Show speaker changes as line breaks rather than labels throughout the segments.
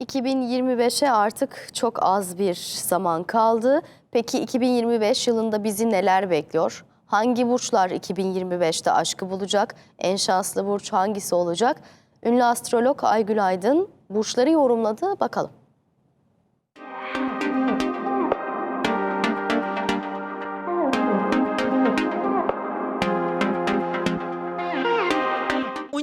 2025'e artık çok az bir zaman kaldı. Peki 2025 yılında bizi neler bekliyor? Hangi burçlar 2025'te aşkı bulacak? En şanslı burç hangisi olacak? Ünlü astrolog Aygül Aydın burçları yorumladı. Bakalım.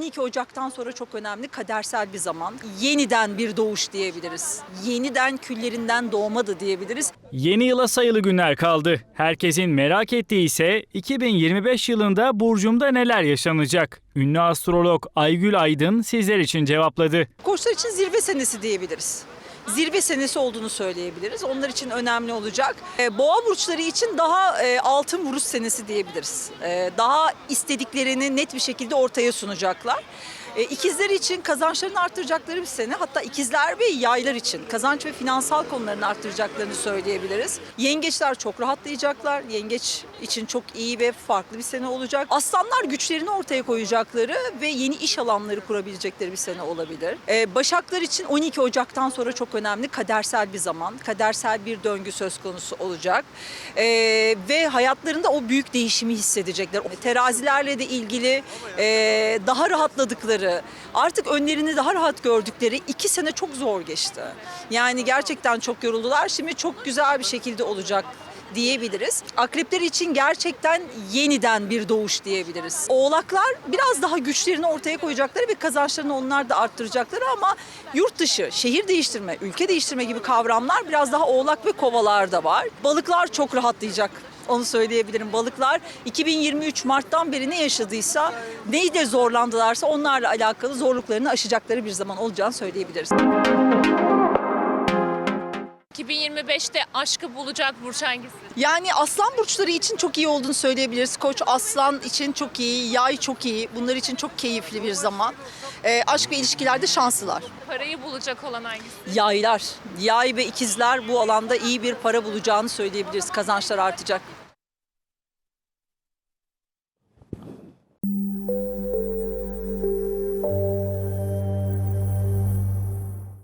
12 Ocak'tan sonra çok önemli kadersel bir zaman. Yeniden bir doğuş diyebiliriz. Yeniden küllerinden doğmadı diyebiliriz.
Yeni yıla sayılı günler kaldı. Herkesin merak ettiği ise 2025 yılında Burcum'da neler yaşanacak? Ünlü astrolog Aygül Aydın sizler için cevapladı.
Koçlar için zirve senesi diyebiliriz. Zirve senesi olduğunu söyleyebiliriz. Onlar için önemli olacak. Ee, Boğa burçları için daha e, altın vuruş senesi diyebiliriz. Ee, Daha istediklerini net bir şekilde ortaya sunacaklar. Ee, İkizler için kazançlarını arttıracakları bir sene. Hatta ikizler ve yaylar için kazanç ve finansal konularını arttıracaklarını söyleyebiliriz. Yengeçler çok rahatlayacaklar. Yengeç için çok iyi ve farklı bir sene olacak. Aslanlar güçlerini ortaya koyacakları ve yeni iş alanları kurabilecekleri bir sene olabilir. Başaklar için 12 Ocak'tan sonra çok önemli kadersel bir zaman. Kadersel bir döngü söz konusu olacak. Ee, ve hayatlarında o büyük değişimi hissedecekler. Terazilerle de ilgili e, daha rahatladıkları, artık önlerini daha rahat gördükleri iki sene çok zor geçti. Yani gerçekten çok yoruldular. Şimdi çok güzel bir şekilde olacak diyebiliriz. Akrepler için gerçekten yeniden bir doğuş diyebiliriz. Oğlaklar biraz daha güçlerini ortaya koyacakları ve kazançlarını onlar da arttıracakları ama yurt dışı, şehir değiştirme, ülke değiştirme gibi kavramlar biraz daha oğlak ve kovalarda var. Balıklar çok rahatlayacak. Onu söyleyebilirim. Balıklar 2023 Mart'tan beri ne yaşadıysa, neyde zorlandılarsa onlarla alakalı zorluklarını aşacakları bir zaman olacağını söyleyebiliriz.
2025'te aşkı bulacak burç hangisi?
Yani aslan burçları için çok iyi olduğunu söyleyebiliriz. Koç aslan için çok iyi, yay çok iyi. Bunlar için çok keyifli bir zaman. Ee, aşk ve ilişkilerde şanslılar.
Parayı bulacak olan hangisi?
Yaylar, yay ve ikizler bu alanda iyi bir para bulacağını söyleyebiliriz. Kazançlar artacak.